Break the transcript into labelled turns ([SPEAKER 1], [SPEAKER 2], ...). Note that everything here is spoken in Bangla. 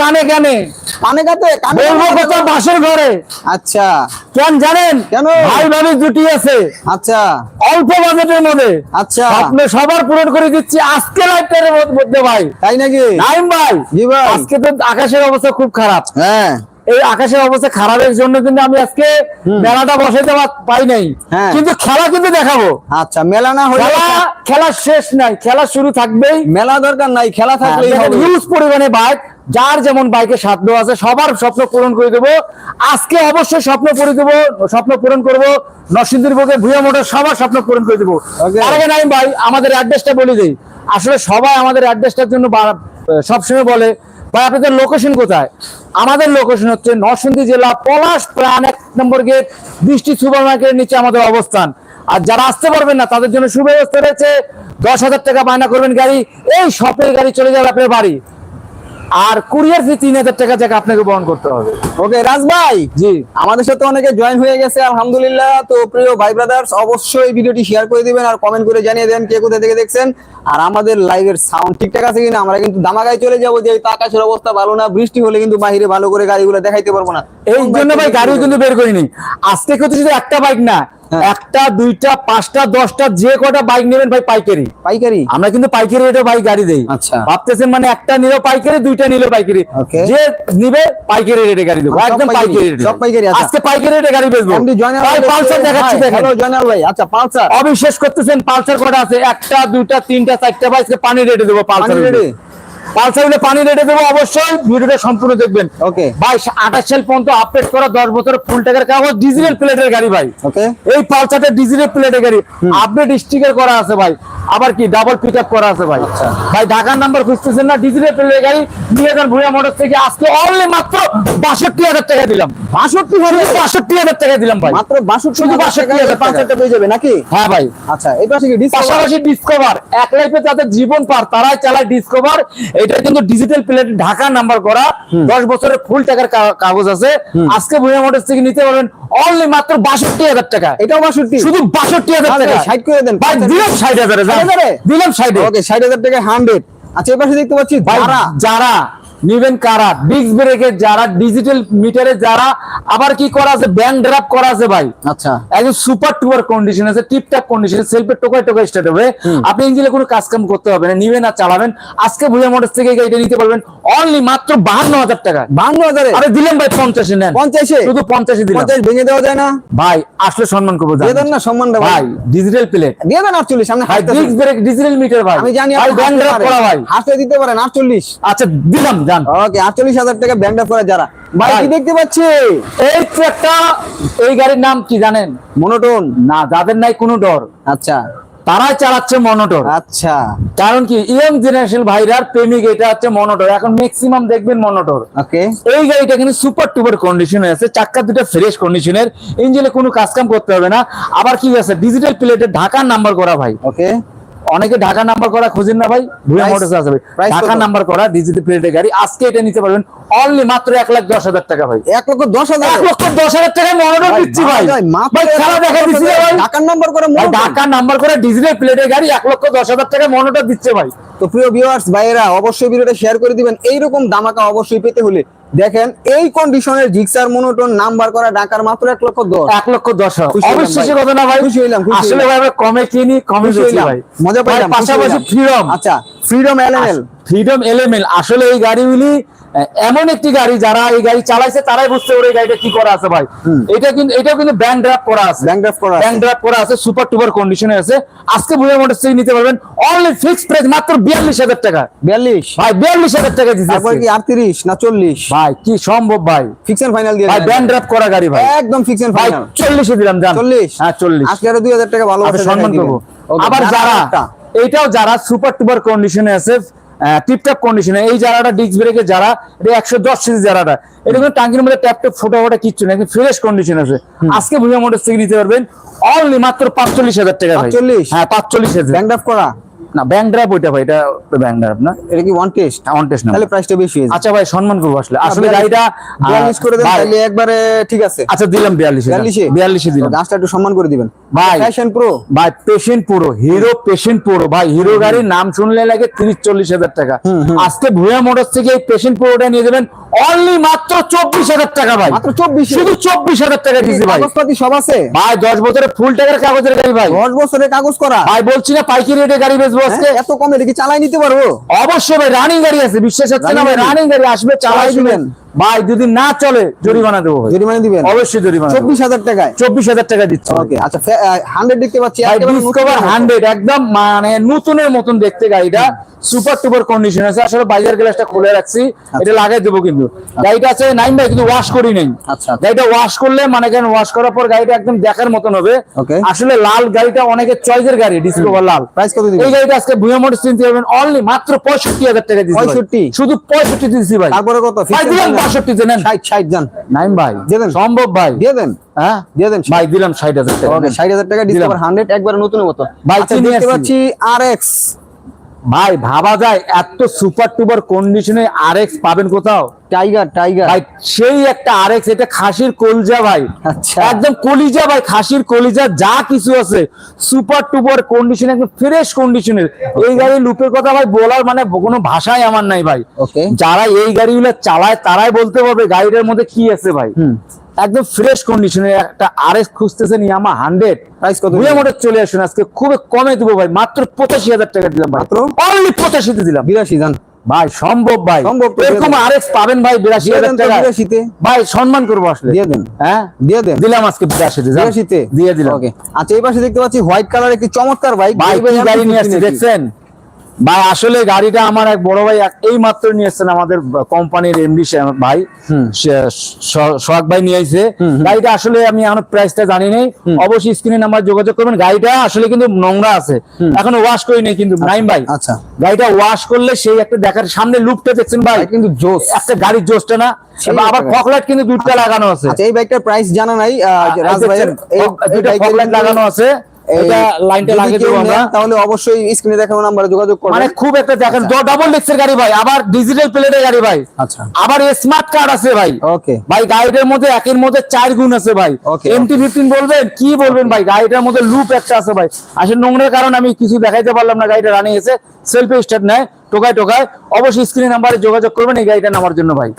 [SPEAKER 1] কানে কানে।
[SPEAKER 2] কানে কাতে
[SPEAKER 1] বলব কথা বাসের ঘরে।
[SPEAKER 2] আচ্ছা।
[SPEAKER 1] কেন জানেন?
[SPEAKER 2] কেন?
[SPEAKER 1] ভাই ভাবি জুটি আছে।
[SPEAKER 2] আচ্ছা।
[SPEAKER 1] অল্প বাজেটের মধ্যে।
[SPEAKER 2] আচ্ছা।
[SPEAKER 1] আপনি সবার পূরণ করে দিচ্ছি আজকে লাইটের মধ্যে ভাই।
[SPEAKER 2] তাই নাকি?
[SPEAKER 1] নাইম ভাই
[SPEAKER 2] জি ভাই।
[SPEAKER 1] আজকে তো আকাশের অবস্থা খুব খারাপ।
[SPEAKER 2] হ্যাঁ।
[SPEAKER 1] এই আকাশের অবস্থা খারাপের জন্য কিন্তু আমি আজকে মেলাটা বসাইতে পাই নাই।
[SPEAKER 2] হ্যাঁ।
[SPEAKER 1] কিন্তু খেলা কিন্তু দেখাবো।
[SPEAKER 2] আচ্ছা মেলা না হলে
[SPEAKER 1] খেলা শেষ নাই খেলা শুরু থাকবেই।
[SPEAKER 2] মেলা দরকার নাই খেলা থাকলেই হবে।
[SPEAKER 1] হিউজ পরিমাণে বাইক যার যেমন বাইকে সাধ্য আছে সবার স্বপ্ন পূরণ করে দেবো। আজকে অবশ্যই স্বপ্ন পূরণ দেবো স্বপ্ন পূরণ করব। নরসিংদীর বুকে ভুয়া মোটর সবার স্বপ্ন পূরণ করে দেবো।
[SPEAKER 2] Okay.
[SPEAKER 1] তার আগে নাই ভাই আমাদের অ্যাড্রেসটা বলে দিই। আসলে সবাই আমাদের অ্যাড্রেসটার জন্য সবসময় বলে ভাই, আপনাদের লোকেশন কোথায়? আমাদের লোকেশন হচ্ছে নরসিংদী জেলা পলাশ প্রাণ, এক নম্বর গেট, বৃষ্টি সুপার মার্কেটের নিচে আমাদের অবস্থান। আর যারা আসতে পারবেন না, তাদের জন্য সুব্যবস্থা রয়েছে। দশ হাজার টাকা বায়না করবেন গাড়ি। এই শপের গাড়ি চলে যাবে আপনার বাড়ি। আর কুরিয়ার ফি তিন হাজার টাকা থেকে আপনাকে বহন করতে হবে।
[SPEAKER 2] ওকে রাজ ভাই
[SPEAKER 1] জি।
[SPEAKER 2] আমাদের সাথে অনেকে জয়েন হয়ে গেছে আলহামদুলিল্লাহ। তো প্রিয় ভাই ব্রাদার্স অবশ্যই ভিডিওটি শেয়ার করে দিবেন আর কমেন্ট করে জানিয়ে দেন কে কোথা থেকে দেখছেন। আর আমাদের লাইভের সাউন্ড ঠিকঠাক আছে কিনা আমরা কিন্তু দামাগায় চলে যাব যে আকাশের অবস্থা ভালো না বৃষ্টি হলে কিন্তু বাহিরে ভালো করে গাড়িগুলো দেখাইতে পারব না।
[SPEAKER 1] এই জন্য ভাই গাড়িও কিন্তু বের করিনি। আজকে কিন্তু শুধু একটা বাইক না। একটা দুইটা পাঁচটা দশটা যে কটা বাইক নেবেন ভাই পাইকারি।
[SPEAKER 2] পাইকারি?
[SPEAKER 1] আমরা কিন্তু পাইকারি রেটে বাইক গাড়ি দেই।
[SPEAKER 2] আচ্ছা।
[SPEAKER 1] ভাবতেছেন মানে একটা নিলো পাইকারি দুইটা নিলো পাইকারি। যে নিবে পাইকারি রেটে গাড়ি দেবো। একদম
[SPEAKER 2] পাইকারি,
[SPEAKER 1] রেটে।
[SPEAKER 2] সব পাইকারি, আচ্ছা।
[SPEAKER 1] আজকে পাইকারি রেটে গাড়ি বেচবো। ভাই পালসার দেখাচ্ছি দেখেন।
[SPEAKER 2] হ্যালো জয়নাল ভাই। আচ্ছা পালসার।
[SPEAKER 1] অবিশ্বাস করতেছেন পালসার কটা আছে? একটা দুইটা তিনটা চারটা বাইক পানি রেটে দেবো পালসার রেটে? পালসার হলে পানি রেটে দেবো অবশ্যই। ভিডিওটা সম্পূর্ণ দেখবেন।
[SPEAKER 2] ওকে
[SPEAKER 1] ভাই আঠাশ সাল পর্যন্ত আপডেট করা দশ বছর ফুল টাকার কাগজ ডিজিটাল প্লেটের গাড়ি ভাই।
[SPEAKER 2] ওকে
[SPEAKER 1] এই পালসারটা ডিজিটাল প্লেটের গাড়ি। আপডেট স্টিকার করা আছে ভাই। আবার কি ডাবল পিক করা আছে ভাই। ভাই ঢাকার নাম্বার খুঁজতেছেন না? ডিজিটাল প্লেটের গাড়ি নিয়ে যান ভুয়া মোটর থেকে আজকে অনলি মাত্র বাষট্টি হাজার টাকা দিলাম। বাষট্টি হাজার? বাষট্টি হাজার টাকা দিলাম ভাই।
[SPEAKER 2] মাত্র বাষট্টি
[SPEAKER 1] শুধু
[SPEAKER 2] হাজার
[SPEAKER 1] 62 হাজার টাকা।
[SPEAKER 2] পেয়ে যাবে নাকি?
[SPEAKER 1] হ্যাঁ ভাই।
[SPEAKER 2] আচ্ছা এই পাশে
[SPEAKER 1] পাশাপাশি ডিসকভার এক লাইফে যাদের জীবন পার তারাই চালায় ডিসকভার এটা কিন্তু ডিজিটাল প্লেট ঢাকা নাম্বার করা। দশ বছরের ফুল টাকার কাগজ আছে। আজকে ভুয়া মোটরস থেকে নিতে পারবেন অনলি মাত্র বাষট্টি হাজার টাকা।
[SPEAKER 2] এটাও বাষট্টি?
[SPEAKER 1] শুধু বাষট্টি হাজার
[SPEAKER 2] আচ্ছা,
[SPEAKER 1] টাকা
[SPEAKER 2] ষাট করে দেন।
[SPEAKER 1] দিলাম ষাট হাজারে যান।
[SPEAKER 2] 60 হাজারে?
[SPEAKER 1] দিলাম ষাট
[SPEAKER 2] হাজার। টাকা হান্ড্রেড আচ্ছা এবার পাশে দেখতে পাচ্ছি যারা
[SPEAKER 1] যারা নিবেন কারা? ডিস্ক ব্রেকের যারা ডিজিটাল মিটারে যারা আবার কি করা আছে? ব্যাংক ড্রাফট করা আছে ভাই।
[SPEAKER 2] আচ্ছা।
[SPEAKER 1] একদম সুপার টুপার কন্ডিশন আছে টিপটাপ কন্ডিশন সেলফে টোকাই টোকাই স্টার্ট হবে। আপনি ইঞ্জিনে কোনো কাজ কাম করতে হবে না নিবেন আর চালাবেন। আজকে ভুয়া মোটরস থেকে গাড়িটা নিতে পারবেন অনলি মাত্র বাহান্ন হাজার টাকা
[SPEAKER 2] বান্ন হাজারে?
[SPEAKER 1] আরে দিলেন ভাই পঞ্চাশে নেন।
[SPEAKER 2] পঞ্চাশে?
[SPEAKER 1] শুধু পঞ্চাশে দিলাম।
[SPEAKER 2] পঞ্চাশ ভেঙে দেওয়া যায় না?
[SPEAKER 1] ভাই আসলে সম্মান করব
[SPEAKER 2] দিয়ে দেন না সম্মান ভাই।
[SPEAKER 1] ভাই ডিজিটাল প্লেট
[SPEAKER 2] দিয়ে দেন আটচল্লিশ সামনে।
[SPEAKER 1] ডিস্ক ব্রেক ডিজিটাল মিটার ভাই।
[SPEAKER 2] আমি জানি
[SPEAKER 1] ভাই ব্যাংক
[SPEAKER 2] হাসতে
[SPEAKER 1] করা ভাই।
[SPEAKER 2] হাসতে দিতে পারেন আটচল্লিশ।
[SPEAKER 1] আচ্ছা দিলাম
[SPEAKER 2] ওকে আটচল্লিশ হাজার টাকা ব্যাংক করে যারা। ভাই। কি দেখতে পাচ্ছি?
[SPEAKER 1] এই তো একটা এই গাড়ির নাম কি জানেন?
[SPEAKER 2] মনোটোন
[SPEAKER 1] না যাদের নাই কোনো ডর।
[SPEAKER 2] আচ্ছা।
[SPEAKER 1] তারাই চালাচ্ছে মনোটর
[SPEAKER 2] আচ্ছা।
[SPEAKER 1] কারণ কি ইয়ং জেনারেশন ভাইরার প্রেমিক এটা হচ্ছে মনোটর এখন ম্যাক্সিমাম দেখবেন মনোটর
[SPEAKER 2] ওকে।
[SPEAKER 1] এই গাড়িটা কিন্তু সুপার টুপার কন্ডিশনে আছে চাক্কা দুটো ফ্রেশ কন্ডিশনের ইঞ্জিনে কোনো কাজ কাম করতে হবে না। আবার কি আছে ডিজিটাল প্লেটে ঢাকার নাম্বার করা ভাই।
[SPEAKER 2] ওকে।
[SPEAKER 1] অনেকে ঢাকা নাম্বার করা খুঁজেন না ভাই ভুয়া মোটরস আছে ভাই। ঢাকা নাম্বার করা ডিজিটাল প্লেটের গাড়ি আজকে এটা নিতে পারবেন অনলি মাত্র এক লাখ দশ হাজার টাকা ভাই।
[SPEAKER 2] এক লক্ষ দশ হাজার।
[SPEAKER 1] এক লক্ষ দশ হাজার টাকা মনোটর দিচ্ছি ভাই। ভাই খেলা দেখা দিচ্ছি ভাই।
[SPEAKER 2] ঢাকার নাম্বার করে
[SPEAKER 1] ভাই
[SPEAKER 2] মনোটন।
[SPEAKER 1] ঢাকা নাম্বার করে ডিজিটাল প্লেটের গাড়ি এক লক্ষ দশ হাজার টাকা মনোটর দিচ্ছে ভাই।
[SPEAKER 2] তো প্রিয় ভিউয়ার্স ভাইয়েরা অবশ্যই ভিডিওটা শেয়ার করে দিবেন। এইরকম দামাকা অবশ্যই পেতে হলে দেখেন এই কন্ডিশনের জিক্সার মনোটন নাম্বার করা ডাকার মাত্র এক লক্ষ দশ
[SPEAKER 1] এক লক্ষ দশ। অবিশ্বাসী কথা না ভাই
[SPEAKER 2] খুশি হইলাম,
[SPEAKER 1] আসলে। ভাই আমরা কমে কিনি কমে
[SPEAKER 2] হইলাম। মজা পাইলাম
[SPEAKER 1] পাশাপাশি ফ্রিডম
[SPEAKER 2] আচ্ছা ফ্রিডম এলএনএল
[SPEAKER 1] ফ্রিডম এলিমেন্ট আসলে এই গাড়িগুলি এমন একটি গাড়ি যারা এই গাড়ি চালাইছে তারাই বুঝতে পারে এই গাড়িটা কি করা আছে ভাই। এটা কিন্তু এটাও কিন্তু ব্যাংক ড্রাফট করা আছে।
[SPEAKER 2] ব্যাংক ড্রাফট করা আছে।
[SPEAKER 1] ব্যাংক ড্রাফট করা আছে সুপার টুপার কন্ডিশনে আছে। আজকে বুয়া মোটরস থেকে নিতে পারবেন। অনলি ফিক্সড প্রাইস মাত্র বিয়াল্লিশ হাজার টাকা।
[SPEAKER 2] বিয়াল্লিশ?
[SPEAKER 1] ভাই বিয়াল্লিশ হাজার টাকা দিচ্ছে
[SPEAKER 2] তারপর কি আটত্রিশ না চল্লিশ?
[SPEAKER 1] ভাই কি সম্ভব ভাই?
[SPEAKER 2] ফিক্সেন ফাইনাল দিয়ে
[SPEAKER 1] ভাই। ব্যাংক ড্রাফট করা গাড়ি ভাই।
[SPEAKER 2] একদম ফিক্সেন
[SPEAKER 1] ভাই
[SPEAKER 2] ফাইনাল
[SPEAKER 1] চল্লিশে দিলাম জান।
[SPEAKER 2] চল্লিশ?
[SPEAKER 1] হ্যাঁ চল্লিশ।
[SPEAKER 2] আজকে আরও দুই হাজার টাকা ভালো
[SPEAKER 1] আচ্ছা সম্মান করব। আবার যারা এইটাও যারা সুপার টুপার কন্ডিশনে আছে টিপটপ কন্ডিশনে এই যারাটা ডিস্ক ব্রেকে যারা এটা একশো দশ সিজি যারাটা এটা কিন্তু টাঙ্কির মধ্যে ট্যাপ ট্যাপ ফোটা ফোটা কিচ্ছু না ফ্রেশ কন্ডিশন আছে। আজকে ভুয়া মোটর থেকে নিতে পারবেন অনলি মাত্র পাঁচচল্লিশ হাজার টাকা
[SPEAKER 2] 45?
[SPEAKER 1] হ্যাঁ পাঁচচল্লিশ হাজার।
[SPEAKER 2] ব্যাংক করা?
[SPEAKER 1] না ব্যাংক ড্রাইভ ওইটা ভাই এটা ব্যাংক ড্রাইভ না?
[SPEAKER 2] এটা কি ওয়ান টেস্ট
[SPEAKER 1] অন টেস্ট না
[SPEAKER 2] তাহলে প্রাইসটা বেশি হয়ে যায়
[SPEAKER 1] আচ্ছা ভাই সম্মান করব আসলে। আসলে গাড়িটা আহ,
[SPEAKER 2] বিয়াল্লিশ করে দেন তাহলে একবারে ঠিক আছে।
[SPEAKER 1] আচ্ছা দিলাম বিয়াল্লিশে।
[SPEAKER 2] বিয়াল্লিশে?
[SPEAKER 1] বিয়াল্লিশে দিলাম।
[SPEAKER 2] গাছটা একটু সম্মান করে দিবেন।
[SPEAKER 1] ভাই।
[SPEAKER 2] ফ্যাশন প্রো
[SPEAKER 1] ভাই পেশেন্ট পুরো হিরো পেশেন্ট পুরো ভাই হিরো গাড়ির নাম শুনলে লাগে তিরিশ চল্লিশ হাজার টাকা। আজকে ভুয়া মোটর থেকে এই পেশেন্ট পুরোটা নিয়ে যাবেন অনলি মাত্র চব্বিশ হাজার টাকা ভাই।
[SPEAKER 2] মাত্র চব্বিশ?
[SPEAKER 1] শুধু চব্বিশ হাজার টাকা দিয়েছি ভাই।
[SPEAKER 2] কাগজপাতি সব আছে?
[SPEAKER 1] ভাই দশ বছরের ফুল টাকার কাগজের গাড়ি ভাই।
[SPEAKER 2] দশ বছরের কাগজ করা?
[SPEAKER 1] ভাই বলছি না পাইকারি রেটে গাড়ি বেচবো। আজকে
[SPEAKER 2] হ্যাঁ, এত কমে দেখি চালাই নিতে পারব?
[SPEAKER 1] অবশ্যই ভাই রানিং গাড়ি আছে বিশ্বাস হচ্ছে না ভাই রানিং গাড়ি আসবে চালাই দিবেন। ভাই যদি না চলে জরিমানা দেবো
[SPEAKER 2] জরিমানা দিবেন?
[SPEAKER 1] অবশ্যই জরিমানা
[SPEAKER 2] চব্বিশ হাজার টাকায়?
[SPEAKER 1] চব্বিশ হাজার টাকা দিচ্ছে।
[SPEAKER 2] ওকে আচ্ছা হান্ড্রেড দেখতে পাচ্ছি।
[SPEAKER 1] হান্ড্রেড একদম মানে নতুনের মতন দেখতে গাড়িটা। সুপার টুপার কন্ডিশন আছে। আসলে বাইরের গ্লাসটা খুলে রাখছি। এটা লাগাই দেবো কিন্তু। গাড়িটা আছে নাইন ভাই কিন্তু ওয়াশ করি নাই।
[SPEAKER 2] আচ্ছা।
[SPEAKER 1] গাড়িটা ওয়াশ করলে মানে কেন ওয়াশ করার পর গাড়িটা একদম দেখার মতন হবে। আসলে লাল গাড়িটা অনেকের চয়েসের গাড়ি ডিসকভার লাল।
[SPEAKER 2] প্রাইস কত দিবেন?
[SPEAKER 1] এই গাড়িটা আজকে ভুয়া মোটর চিনতে পারবেন অনলি মাত্র পঁয়ষট্টি হাজার টাকা দিচ্ছি
[SPEAKER 2] 65?
[SPEAKER 1] শুধু পঁয়ষট্টি দিচ্ছি ভাই।
[SPEAKER 2] তারপরে কত?
[SPEAKER 1] পঁয়ষট্টি নেন
[SPEAKER 2] ষাট
[SPEAKER 1] ভাই
[SPEAKER 2] দিয়ে
[SPEAKER 1] সম্ভব ভাই।
[SPEAKER 2] দিয়ে দেন।
[SPEAKER 1] হ্যাঁ?
[SPEAKER 2] দিয়ে দেন।
[SPEAKER 1] ভাই দিলাম ষাট হাজার টাকা।
[SPEAKER 2] ষাট হাজার টাকা ডিসকভার হান্ড্রেড একবারে নতুন মতো।
[SPEAKER 1] ভাই,
[SPEAKER 2] আচ্ছা, দেখতে পাচ্ছি আর এক্স
[SPEAKER 1] ভাই ভাবা যায় এত সুপার টুপার কন্ডিশনে আর এক্স পাবেন কোথাও?
[SPEAKER 2] টাইগার টাইগার
[SPEAKER 1] ভাই সেই একটা আর এক্স এটা খাসির কলিজা ভাই।
[SPEAKER 2] আচ্ছা।
[SPEAKER 1] একদম কলিজা ভাই খাসির কলিজা যা কিছু আছে। সুপার টুপার কন্ডিশনে একদম ফ্রেশ কন্ডিশনের এই গাড়ির লুপের কথা ভাই বলার মানে কোনো ভাষাই আমার নাই ভাই।
[SPEAKER 2] ওকে
[SPEAKER 1] যারা এই গাড়িগুলো চালায় তারাই বলতে পারবে গাড়িটার মধ্যে কি আছে ভাই। একদম ফ্রেশ কন্ডিশনের একটা আর এক্স খুঁজতেছেন ইয়ামা হান্ড্রেড
[SPEAKER 2] প্রাইস কত
[SPEAKER 1] ভুয়া মোটর চলে আসুন আজকে খুবই কমে দেবো ভাই মাত্র পঁচাশি হাজার টাকা দিলাম
[SPEAKER 2] মাত্র?
[SPEAKER 1] অনলি পঁচাশিতে দিলাম।
[SPEAKER 2] বিরাশি যান
[SPEAKER 1] ভাই সম্ভব ভাই।
[SPEAKER 2] সম্ভব
[SPEAKER 1] এরকম
[SPEAKER 2] দিয়ে
[SPEAKER 1] আর এক্স পাবেন ভাই বিরাশি হাজার টাকা।
[SPEAKER 2] বিরাশিতে।
[SPEAKER 1] ভাই সম্মান করব আসলে।
[SPEAKER 2] দিয়ে দেন।
[SPEAKER 1] হ্যাঁ?
[SPEAKER 2] দিয়ে দেন।
[SPEAKER 1] দিলাম আজকে বিরাশিতে।
[SPEAKER 2] বিরাশিতে?
[SPEAKER 1] দিয়ে দিলাম।
[SPEAKER 2] ওকে আচ্ছা এই পাশে দেখতে পাচ্ছি হোয়াইট কালার একটি চমৎকার বাইক
[SPEAKER 1] ভাই গাড়ি নিয়ে আসছে দেখছেন? ভাই আসলে গাড়িটা আমার এক বড় ভাই এই মাত্র নিয়ে এসছেন আমাদের কোম্পানির এমডি ভাই। সোহাগ ভাই নিয়ে আইছে। গাড়িটা আসলে আমি এখন প্রাইসটা জানি নাই। অবশ্যই স্ক্রিনে নাম্বার যোগাযোগ করবেন। গাড়িটা আসলে কিন্তু নোংরা আছে। এখনও ওয়াশ করি নাই কিন্তু নাইম ভাই।
[SPEAKER 2] আচ্ছা।
[SPEAKER 1] গাড়িটা ওয়াশ করলে সেই একটা দেখার সামনে লুপটা দেখছেন ভাই?
[SPEAKER 2] ভাই কিন্তু জোস।
[SPEAKER 1] একটা গাড়ির জোসটা না? আবার ফকলাইট কিন্তু লাগানো আছে।
[SPEAKER 2] আচ্ছা এই বাইকটার প্রাইস জানা নাই রাজ এই
[SPEAKER 1] ফকলাইট লাগানো আছে। এটা লাইনটা
[SPEAKER 2] যদি
[SPEAKER 1] লাগিয়ে
[SPEAKER 2] কেউ
[SPEAKER 1] দেবো আমরা।
[SPEAKER 2] তাহলে অবশ্যই স্ক্রিনে দেখানো নাম্বারে যোগাযোগ করবেন।
[SPEAKER 1] মানে খুব একটা দেখেন ডাবল ডিস্কের গাড়ি ভাই আবার ডিজিটাল প্লেটের গাড়ি ভাই।
[SPEAKER 2] আচ্ছা।
[SPEAKER 1] আবার স্মার্ট কার্ড আছে ভাই।
[SPEAKER 2] ওকে
[SPEAKER 1] ভাই গাড়িটার মধ্যে একের মধ্যে চার গুণ আছে ভাই।
[SPEAKER 2] Okay,
[SPEAKER 1] এমটি ফিফটিন বলবেন কি বলবেন ভাই? গাড়িটার মধ্যে লুপ একটা আছে ভাই। আসলে নোংরার কারণে আমি কিছু দেখাইতে পারলাম না গাড়িটা রানিং এসে। সেলফি স্টার্ট নেয় টোকায় টোকায়। অবশ্যই স্ক্রিন নাম্বারে যোগাযোগ করবেন এই গাড়িটা নামার জন্য ভাই।